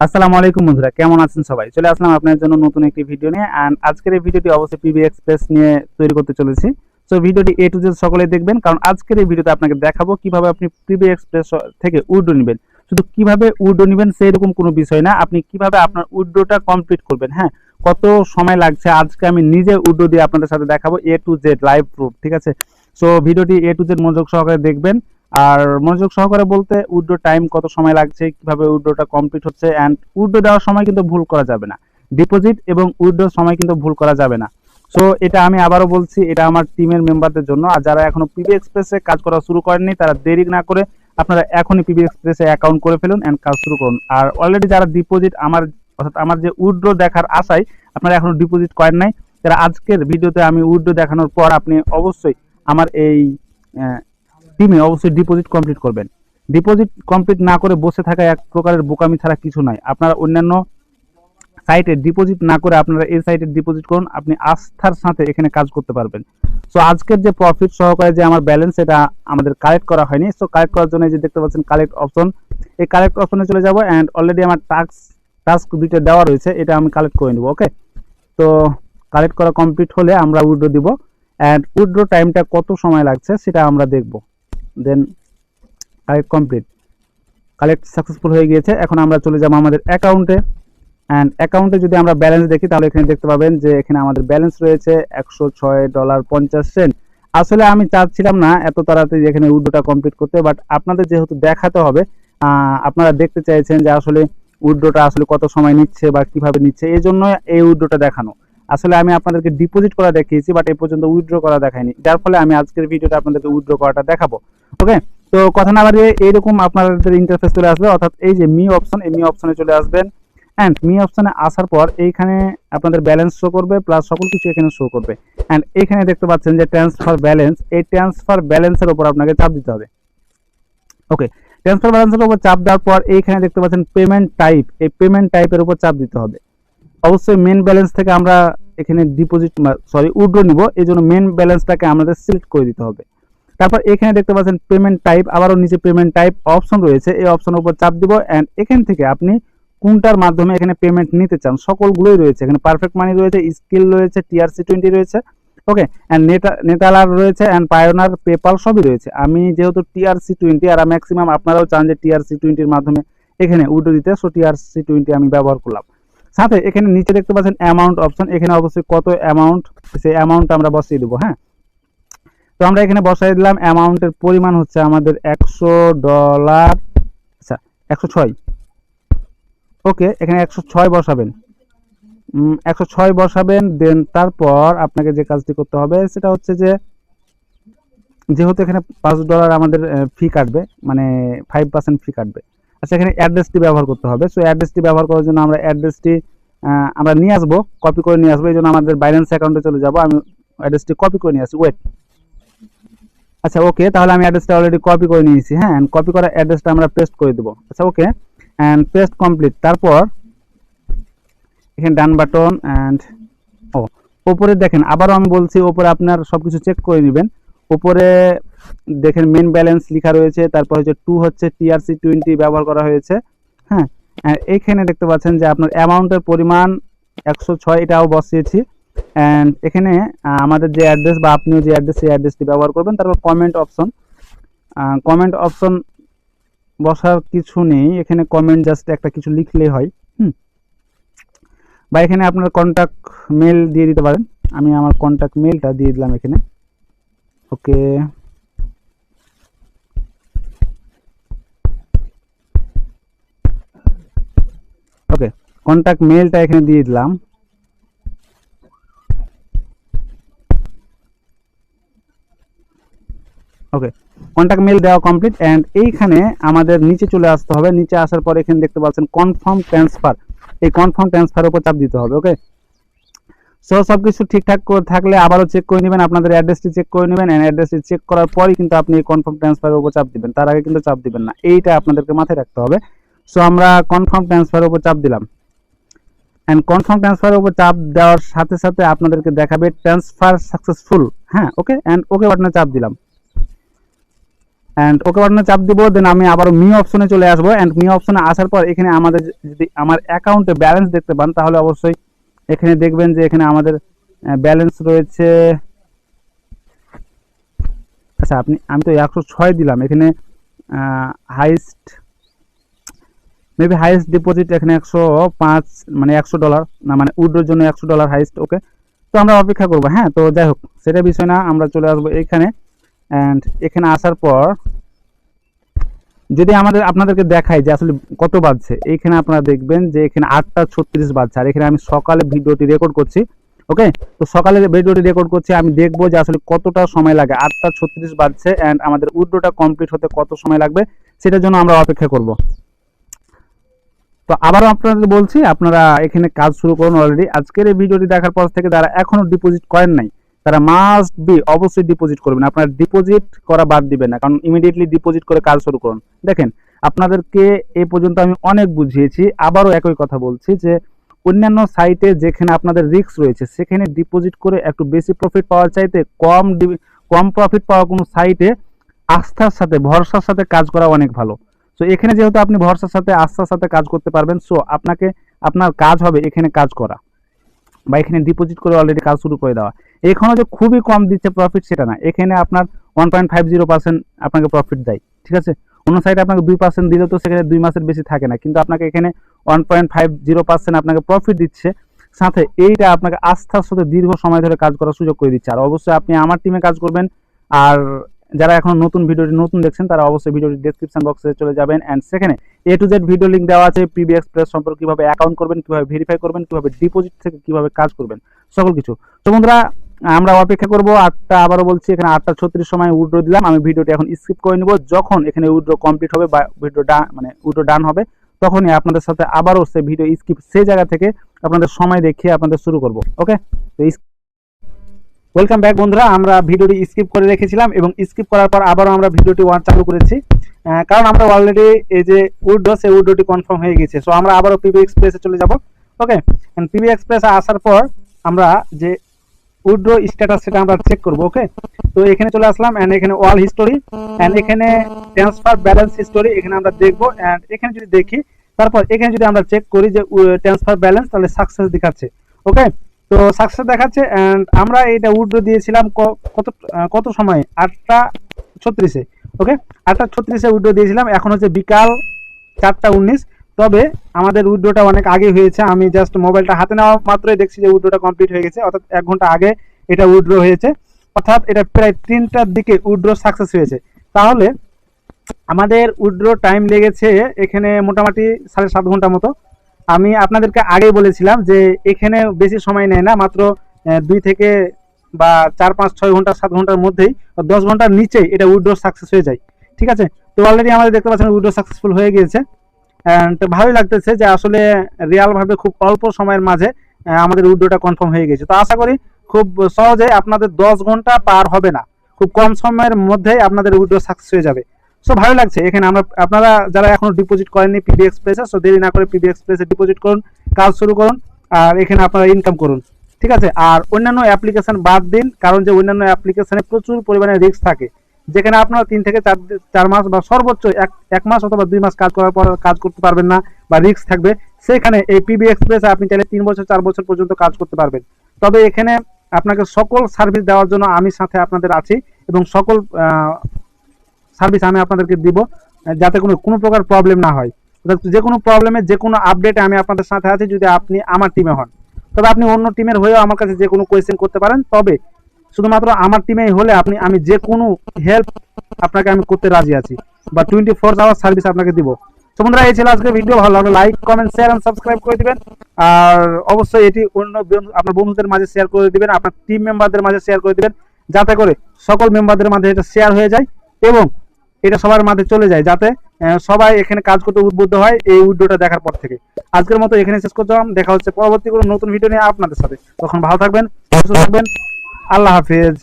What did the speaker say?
আসসালামু আলাইকুম বন্ধুরা, কেমন আছেন সবাই? চলে আসলাম আপনার জন্য নতুন একটি ভিডিও নিয়ে অ্যান্ড আজকের এই ভিডিওটি অবশ্যই পিবি এক্সপ্রেস নিয়ে তৈরি করতে চলেছি। সো ভিডিওটি এ টু জেড সকলে দেখবেন, কারণ আজকের এই ভিডিওতে আপনাকে দেখাবো কীভাবে আপনি পিবি এক্সপ্রেস থেকে উডো নেবেন। শুধু কীভাবে উডো নেবেন সেই রকম কোনো বিষয় না, আপনি কীভাবে আপনার উডোটা কমপ্লিট করবেন হ্যাঁ? কত সময় লাগছে, আজকে আমি নিজে উডো দিয়ে আপনাদের সাথে দেখাবো A to Z live proof ঠিক আছে? সো ভিডিওটি এ টু জেড মনোযোগ সহকারে দেখবেন। আর মনোযোগ সহকারে বলতে উড্রো টাইম কত সময় লাগছে, কীভাবে উড্রোটা কমপ্লিট হচ্ছে অ্যান্ড উড্রো দেওয়ার সময় কিন্তু ভুল করা যাবে না। ডিপোজিট এবং উইথড্রোর সময় কিন্তু ভুল করা যাবে না। সো এটা আমি আবারও বলছি, এটা আমার টিমের মেম্বারদের জন্য। আর যারা এখনও পিবি এক্সপ্রেসে কাজ করা শুরু করেননি, তারা দেরি না করে আপনারা এখনই পিবি এক্সপ্রেসে অ্যাকাউন্ট করে ফেলুন অ্যান্ড কাজ শুরু করুন। আর অলরেডি যারা ডিপোজিট আমার, অর্থাৎ আমার যে উইথড্রো দেখার আশায় আপনারা এখনও ডিপোজিট করেন নাই, তারা আজকের ভিডিওতে আমি উইথড্রো দেখানোর পর আপনি অবশ্যই আমার এই টিমে অবশ্যই ডিপোজিট কমপ্লিট করবেন। ডিপোজিট কমপ্লিট না করে বসে থাকা এক প্রকারের বোকামি ছাড়া কিছু নয় আপনারা অন্যান্য সাইটে ডিপোজিট না করে আপনারা এই সাইটে ডিপোজিট করুন, আপনি আস্থার সাথে এখানে কাজ করতে পারবেন। সো আজকের যে প্রফিট সহকারে যে আমার ব্যালেন্স এটা আমাদের কালেক্ট করা হয়নি। সো কালেক্ট করার জন্য যে দেখতে পাচ্ছেন কালেক্ট অপশন এই কালেক্ট অপশনে চলে যাব অ্যান্ড অলরেডি আমার টাস্ক টাস্ক দুইটা দেওয়া রয়েছে, এটা আমি কালেক্ট করে নেব ওকে তো কালেক্ট করা কমপ্লিট হলে আমরা উইড্রো দিব। অ্যান্ড উইড্রো টাইমটা কত সময় লাগছে, সেটা আমরা দেখব। Then collect complete collect successful হয়ে গিয়েছে। এখন আমরা চলে যাব আমাদের অ্যাকাউন্টে অ্যান্ড অ্যাকাউন্টে যদি আমরা ব্যালেন্স দেখি, তাহলে এখানে দেখতে পাবেন যে এখানে আমাদের ব্যালেন্স রয়েছে একশো ছয় ডলার পঞ্চাশ সেন্ট। আসলে আমি চাচ্ছিলাম না এত তাড়াতাড়ি এখানে উইড্রোটা কমপ্লিট করতে বাট আপনাদের যেহেতু দেখাতে হবে আপনারা দেখতে চাইছেন যে আসলে উইড্রোটা আসলে কত সময় নিচ্ছে বা কীভাবে নিচ্ছে, এই জন্য এই উইড্রোটা দেখানো। আসলে আমি আপনাদেরকে ডিপোজিট করা দেখিয়েছি বাট এই পর্যন্ত উইথড্র করা দেখায়নি। যার ফলে আমি আজকের ভিডিওটা আপনাদেরকে উইথড্র করাটা দেখাবো। ওকে তো কথা না বাড়িয়ে এইরকম আপনাদের ইন্টারফেস চলে আসবে, অর্থাৎ এই যে মি অপশন এই মি অপশনে চলে আসবেন। অ্যান্ড মি অপশনে আসার পর এইখানে আপনাদের ব্যালেন্স শো করবে প্লাস সকল কিছু এখানে শো করবে। অ্যান্ড এইখানে দেখতে পাচ্ছেন যে ট্রান্সফার ব্যালেন্স এই ট্রান্সফার ব্যালেন্সের উপর আপনাকে চাপ দিতে হবে। ওকে ট্রান্সফার ব্যালেন্সের উপর চাপ দেওয়ার পর এইখানে দেখতে পাচ্ছেন পেমেন্ট টাইপ এই পেমেন্ট টাইপের উপর চাপ দিতে হবে। অবশ্যই মেন ব্যালেন্স থেকে আমরা এখানে ডিপোজিট সরি উইথড্র নিব। এই জন্য মেন ব্যালেন্সটাকে আমাদের সিলেক্ট করে দিতে হবে। তারপর এখানে দেখতে পাচ্ছেন পেমেন্ট টাইপ আবারও নিচে পেমেন্ট টাইপ অপশন রয়েছে। এই অপশনের উপর চাপ দিব অ্যান্ড এখান থেকে আপনি কোনটার মাধ্যমে এখানে পেমেন্ট নিতে চান, সকলগুলোই রয়েছে। এখানে পারফেক্ট মানি রয়েছে স্কিল রয়েছে টিআরসি টোয়েন্টি রয়েছে। ওকে অ্যান্ড নেটা নেটালার রয়েছে অ্যান্ড পায়োনার পেপাল সবই রয়েছে। আমি যেহেতু টিআরসি টোয়েন্টি আর ম্যাক্সিমাম আপনারাও চান যে টিআরসি টোয়েন্টির মাধ্যমে এখানে উইড্রো দিতে সো টিআরসি টোয়েন্টি আমি ব্যবহার করলাম। সাথে এখানে নিচে দেখতে পাচ্ছেন অ্যামাউন্ট অপশন এখানে অবশ্যই কত অ্যামাউন্ট সেই অ্যামাউন্ট আমরা বসিয়ে দেবো হ্যাঁ? তো আমরা এখানে বসাই দিলাম অ্যামাউন্টের পরিমাণ হচ্ছে আমাদের একশো ডলার আচ্ছা একশো ছয়। ওকে, এখানে একশো ছয় বসাবেন। একশো ছয় বসাবেন, দেন তারপর আপনাকে যে কাজটি করতে হবে সেটা হচ্ছে যে, যেহেতু এখানে পাঁচ ডলার আমাদের ফি কাটবে মানে ফাইভ পার্সেন্ট ফি কাটবে। আচ্ছা এখানে অ্যাড্রেসটি ব্যবহার করতে হবে। সো অ্যাড্রেসটি ব্যবহার করার জন্য আমরা অ্যাড্রেসটি আমরা নিয়ে আসব কপি করে নিয়ে আসব। এই জন্য আমাদের বাইন্যান্স অ্যাকাউন্টে চলে যাব। আমি অ্যাড্রেসটি কপি করে নিয়ে আসি। ওয়েট আচ্ছা ওকে তাহলে আমি অ্যাড্রেসটা অলরেডি কপি করে নিয়েছি হ্যাঁ? কপি করা অ্যাড্রেসটা আমরা পেস্ট করে দেবো। আচ্ছা ওকে অ্যান্ড পেস্ট কমপ্লিট তারপর, এখানে ডান বাটন অ্যান্ড ও, ওপরে দেখেন, আবারও আমি বলছি, ওপরে আপনার সব কিছু চেক করে নেবেন। উপরে দেখেন মেন ব্যালেন্স লেখা রয়েছে, তারপর হচ্ছে টু হচ্ছে টিআরসি টোয়েন্টি ব্যবহার করা হয়েছে হ্যাঁ? আর এইখানে দেখতে পাচ্ছেন যে আপনার অ্যামাউন্টের পরিমাণ একশো ছয় এটাও বসিয়েছি। অ্যান্ড এখানে আমাদের যে অ্যাড্রেস বা আপনিও যে অ্যাড্রেস সেই অ্যাড্রেসটি ব্যবহার করবেন। তারপর কমেন্ট অপশন কমেন্ট অপশন বসার কিছু নেই। এখানে কমেন্ট জাস্ট একটা কিছু লিখলেই হয়, হুম? বা এখানে আপনার কন্ট্যাক্ট মেল দিয়ে দিতে পারেন। আমি আমার কন্ট্যাক্ট মেলটা দিয়ে দিলাম এখানে। ওকে ওকে কন্ট্যাক্ট মেলটা এখানে দিয়ে দিলাম। ওকে কন্ট্যাক্ট মেল দেওয়া কমপ্লিট অ্যান্ড এইখানে আমাদের নিচে চলে আসতে হবে। নিচে আসার পর এখানে দেখতে পাচ্ছেন কনফার্ম ট্রান্সফার এই কনফার্ম ট্রান্সফারের উপর চাপ দিতে হবে ওকে সো সব কিছু ঠিকঠাক থাকলে আবারও চেক করে নেবেন, আপনাদের অ্যাড্রেসটি চেক করে নেবেন অ্যান্ড অ্যাড্রেসটি চেক করার পরই কিন্তু আপনি এই কনফার্ম ট্রান্সফারের উপর চাপ দিবেন। তার আগে কিন্তু চাপ দিবেন না। এইটা আপনাদেরকে মাথায় রাখতে হবে। সো আমরা কনফার্ম ট্রান্সফারের উপর চাপ দিলাম। অ্যান্ড কনফার্ম ট্রান্সফারের উপর চাপ দেওয়ার সাথে সাথে আপনাদেরকে দেখাবে ট্রান্সফার সাকসেসফুল হ্যাঁ ওকে অ্যান্ড ওকে বাটনে চাপ দিলাম। অ্যান্ড ওকে বাটনে চাপ দিব দেন আমি আবার মি অপশনে চলে আসব। অ্যান্ড মি অপশনে আসার পর এখানে আমাদের যদি আমার অ্যাকাউন্টে ব্যালেন্স দেখতে পান, তাহলে অবশ্যই এখানে দেখবেন যে এখানে আমাদের ব্যালেন্স রয়েছে। আচ্ছা আপনি, আমি তো একশো ছয় দিলাম। এখানে হাইস্ট মেবি হাইস্ট ডিপোজিট এখানে একশো পাঁচ মানে একশো ডলার না মানে উড্রোর জন্য একশো ডলার হাইস্ট ওকে তো আমরা অপেক্ষা করব হ্যাঁ? তো যাই হোক, সেটা বিষয় না, আমরা চলে আসব এখানে। অ্যান্ড এখানে আসার পর, যদি আমাদের, আপনাদেরকে দেখাই যে আসলে কত বাজছে এইখানে আপনারা দেখবেন যে এখানে আটটা ছত্রিশ বাজছে, আর এখানে আমি সকালে ভিডিওটি রেকর্ড করছি ওকে তো সকালে ভিডিওটি রেকর্ড করছি, আমি দেখব যে আসলে কতটা সময় লাগে, আটটা ছত্রিশ বাজছে অ্যান্ড আমাদের উড্রোটা কমপ্লিট হতে কত সময় লাগবে, সেটার জন্য আমরা অপেক্ষা করব। তো আবারও আপনাদের বলছি, আপনারা এখানে কাজ শুরু করুন অলরেডি আজকের এই ভিডিওটি দেখার পর থেকে যারা এখনও ডিপোজিট করেন নাই, তারা মাস্ট বি অবশ্যই ডিপোজিট করবেন। আপনারা ডিপোজিট করা বাদ দিবেন না, কারণ ইমিডিয়েটলি ডিপোজিট করে কাজ শুরু করুন। দেখেন, আপনাদেরকে এ পর্যন্ত আমি অনেক বুঝিয়েছি। আবারও একই কথা বলছি যে, অন্যান্য সাইটে যেখানে আপনাদের রিস্ক রয়েছে, সেখানে ডিপোজিট করে একটু বেশি প্রফিট পাওয়ার চাইতে কম কম প্রফিট পাওয়া কোনো সাইটে আস্থার সাথে, ভরসার সাথে কাজ করা অনেক ভালো। সো এখানে যেহেতু আপনি ভরসার সাথে, আস্থার সাথে কাজ করতে পারবেন সো আপনাকে, আপনার কাজ হবে এখানে কাজ করা। বা এখানে ডিপোজিট করে অলরেডি কাজ শুরু করে দেওয়া। এখানে যে খুবই কম দিচ্ছে প্রফিট সেটা না। এখানে আপনার one point five zero percent আপনাকে প্রফিট দেয়, ঠিক আছে? অন্য সাইডে আপনাকে দুই পার্সেন্ট দিলে তো সেখানে দুই মাসের বেশি থাকে না। কিন্তু আপনাকে এখানে one point five zero percent আপনাকে প্রফিট দিচ্ছে। সাথে এইটা আপনাকে আস্থার সাথে দীর্ঘ সময় ধরে কাজ করার সুযোগ করে দিচ্ছে। আর অবশ্যই আপনি আমার টিমে কাজ করবেন। আর যারা এখন নতুন ভিডিওটি নতুন দেখছেন, তারা অবশ্যই ভিডিওটি ডেসক্রিপশন বক্সে চলে যাবেন। অ্যান্ড সেখানে A to Z video link দেওয়া আছে পিবি এক্সপ্রেস সম্পর্কে কীভাবে অ্যাকাউন্ট করবেন, কীভাবে ভেরিফাই করবেন, কীভাবে ডিপোজিট থেকে কীভাবে কাজ করবেন, সকল কিছু। তো বন্ধুরা, আমরা অপেক্ষা করব আটটা, আবারও বলছি, এখানে আটটা ছত্রিশ সময় উইড্রো দিলাম। আমি ভিডিওটি এখন স্কিপ করে নিব। যখন এখানে উইড্রো কমপ্লিট হবে বা ভিডিও ডান মানে উইড্রো ডান হবে, তখনই আপনাদের সাথে আবারও সে ভিডিও স্কিপ সেই জায়গা থেকে আপনাদের সময় দেখিয়ে আপনাদের শুরু করব। ওকে তো ওয়েলকাম ব্যাক বন্ধুরা। আমরা ভিডিওটি স্কিপ করে রেখেছিলাম এবং স্কিপ করার পর আবারও আমরা ভিডিওটি ওয়ান চালু করেছি। কারণ আমরা অলরেডি এই যে উইড্রো সেই উইড্রোটি কনফার্ম হয়ে গেছে। সো আমরা আবারও পিবি এক্সপ্রেসে চলে যাব। ওকে পিবি এক্সপ্রেসে আসার পর আমরা যে উইড্রো স্ট্যাটাস সেটা আমরা চেক করব ওকে তো এখানে চলে আসলাম এন্ড এখানে অল হিস্টোরি এন্ড এখানে ট্রান্সফার ব্যালেন্স হিস্টোরি এখানে আমরা দেখব এন্ড এখানে যদি দেখি, তারপর এখানে যদি আমরা চেক করি যে ট্রান্সফার ব্যালেন্স তাহলে সাকসেস দেখাচ্ছে ওকে তো সাকসেস দেখাচ্ছে অ্যান্ড আমরা এটা উইড্রো দিয়েছিলাম কত কত সময়? আটটা ছত্রিশে ওকে আটটা ছত্রিশে উইড্রো দিয়েছিলাম, এখন হচ্ছে বিকাল চারটা উনিশ। তবে আমাদের উইড্রোটা অনেক আগে হয়েছে, আমি জাস্ট মোবাইলটা হাতে নেওয়া মাত্রই দেখছি যে উইড্রোটা কমপ্লিট হয়ে গেছে, অর্থাৎ এক ঘণ্টা আগে এটা উইড্রো হয়েছে। অর্থাৎ এটা প্রায় তিনটার দিকে উইড্রো সাকসেস হয়েছে। তাহলে আমাদের উইড্রো টাইম লেগেছে এখানে মোটামুটি সাড়ে সাত ঘণ্টা মতো। আমি আপনাদেরকে আগেই বলেছিলাম যে এখানে বেশি সময় নেয় না, মাত্র দুই থেকে বা চার, পাঁচ, ছয় ঘণ্টা, সাত ঘণ্টার মধ্যেই দশ ঘণ্টার নিচেই এটা উইড্রো সাকসেস হয়ে যায়, ঠিক আছে? তো অলরেডি আমাদের দেখতে পাচ্ছেন উইড্রো সাকসেসফুল হয়ে গিয়েছে। অ্যান্ড ভালোই লাগতেছে যে আসলে রিয়ালভাবে খুব অল্প সময়ের মাঝে আমাদের উইড্রোটা কনফার্ম হয়ে গেছে তো আশা করি খুব সহজে আপনাদের দশ ঘণ্টা পার হবে না। খুব কম সময়ের মধ্যেই আপনাদের উইড্রো সাকসেস হয়ে যাবে। সো ভালো লাগছে। এখানে আমরা, আপনারা যারা এখনও ডিপোজিট করেননি পিবি এক্সপ্রেসে সো দেরি না করে পিবি এক্সপ্রেসে ডিপোজিট করুন, কাজ শুরু করুন, আর এখানে আপনারা ইনকাম করুন। ঠিক আছে? আর অন্যান্য অ্যাপ্লিকেশন বাদ দিন, কারণ যে অন্যান্য অ্যাপ্লিকেশনে প্রচুর পরিমাণে রিস্ক থাকে। যেখানে আপনারা তিন থেকে চার চার মাস বা সর্বোচ্চ এক এক মাস অথবা দুই মাস কাজ করার পর কাজ করতে পারবেন না বা রিস্ক থাকবে। সেখানে এই পিবি এক্সপ্রেসে আপনি চাইলে তিন বছর, চার বছর পর্যন্ত কাজ করতে পারবেন। তবে এখানে আপনাকে সকল সার্ভিস দেওয়ার জন্য আমি সাথে আপনাদের আছি এবং সকল সার্ভিস আমি আপনাদেরকে দিব যাতে কোনো কোনো প্রকার প্রবলেম না হয়। যে কোনো প্রবলেমে যে কোনো আপডেটে আমি আপনাদের সাথে আছি, যদি আপনি আমার টিমে হন। তবে আপনি অন্য টিমের হয়েও আমার কাছে যে কোনো কোয়েশ্চেন করতে পারেন। তবে শুধুমাত্র আমার টিমেই হলে আপনি, আমি যে কোনো হেল্প আপনাকে আমি করতে রাজি আছি বা টোয়েন্টি ফোর আওয়ার সার্ভিস আপনাকে দিব। তো বন্ধুরা, এই ছিল আজকে ভিডিও ভালো লাগলে like comment share and subscribe করে দিবেন। আর অবশ্যই এটি অন্য আপনার বন্ধুদের মাঝে শেয়ার করে দিবেন, আপনার টিম মেম্বারদের মাঝে শেয়ার করে দিবেন, যাতে করে সকল মেম্বারদের মাঝে এটা শেয়ার হয়ে যায় এবং এটা সবার মাঝে চলে যায় যাতে সবাই এখানে কাজ করতে উদ্বুদ্ধ হয় এই উইডিওটা দেখার পর থেকে। আজকের মতো এখানে শেষ করলাম দেখা হচ্ছে পরবর্তী কোনো নতুন ভিডিও নিয়ে আপনাদের সাথে। তখন ভালো থাকবেন, সুস্থ থাকবেন। আল্লাহ হাফিজ।